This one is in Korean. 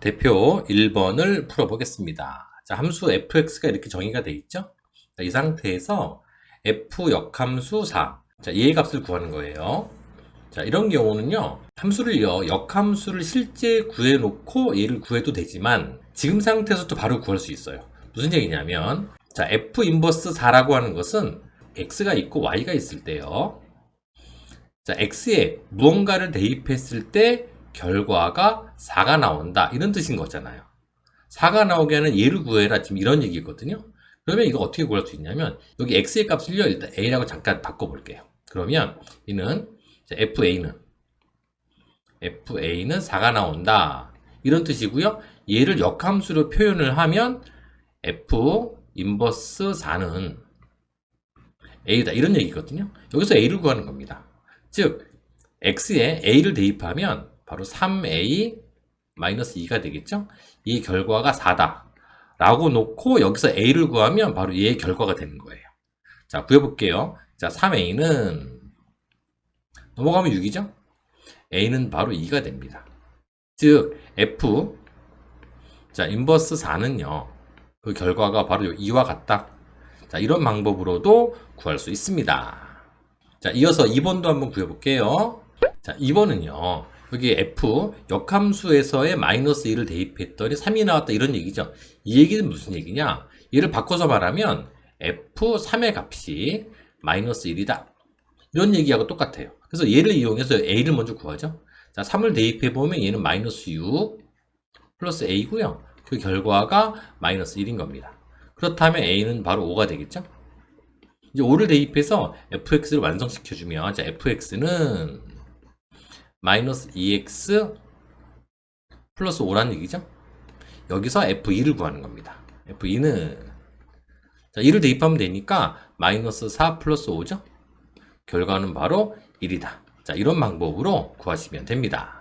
대표 1번을 풀어보겠습니다. 자, 함수 fx가 이렇게 정의가 되어 있죠? 자, 이 상태에서 f 역함수 4. 자, 얘의 값을 구하는 거예요. 자, 이런 경우는요, 함수를요, 역함수를 실제 구해 놓고 얘를 구해도 되지만, 지금 상태에서도 바로 구할 수 있어요. 무슨 얘기냐면, 자, f 인버스 4라고 하는 것은 x가 있고 y가 있을 때요. 자, x에 무언가를 대입했을 때 결과가 4가 나온다. 이런 뜻인 거잖아요. 4가 나오게 하는 얘를 구해라. 지금 이런 얘기거든요. 그러면 이거 어떻게 구할 수 있냐면, 여기 x의 값을요, 일단 a라고 잠깐 바꿔볼게요. 그러면 이는 자, FA는 FA는 4가 나온다. 이런 뜻이고요. 얘를 역함수로 표현을 하면 F 인버스 4는 A다. 이런 얘기거든요. 여기서 A를 구하는 겁니다. 즉 X에 A를 대입하면 바로 3A 마이너스 2가 되겠죠? 이 결과가 4다. 라고 놓고 여기서 A를 구하면 바로 얘의 결과가 되는 거예요. 자, 구해볼게요. 자, 3A는 넘어가면 6이죠? A는 바로 2가 됩니다. 즉, F, 자, 인버스 4는요, 그 결과가 바로 2와 같다. 자, 이런 방법으로도 구할 수 있습니다. 자, 이어서 2번도 한번 구해볼게요. 자, 2번은요, 여기 F, 역함수에서의 마이너스 1을 대입했더니 3이 나왔다. 이런 얘기죠. 이 얘기는 무슨 얘기냐? 얘를 바꿔서 말하면 F3의 값이 마이너스 1이다. 이런 얘기하고 똑같아요. 그래서 얘를 이용해서 A를 먼저 구하죠. 자, 3을 대입해보면 얘는 마이너스 6 플러스 A고요. 그 결과가 마이너스 1인 겁니다. 그렇다면 A는 바로 5가 되겠죠? 이제 5를 대입해서 fx를 완성시켜주면, 자, fx는 마이너스 2x 플러스 5라는 얘기죠? 여기서 f2를 구하는 겁니다. f2는, 자, 2를 대입하면 되니까 마이너스 4 플러스 5죠? 결과는 바로 1이다. 자, 이런 방법으로 구하시면 됩니다.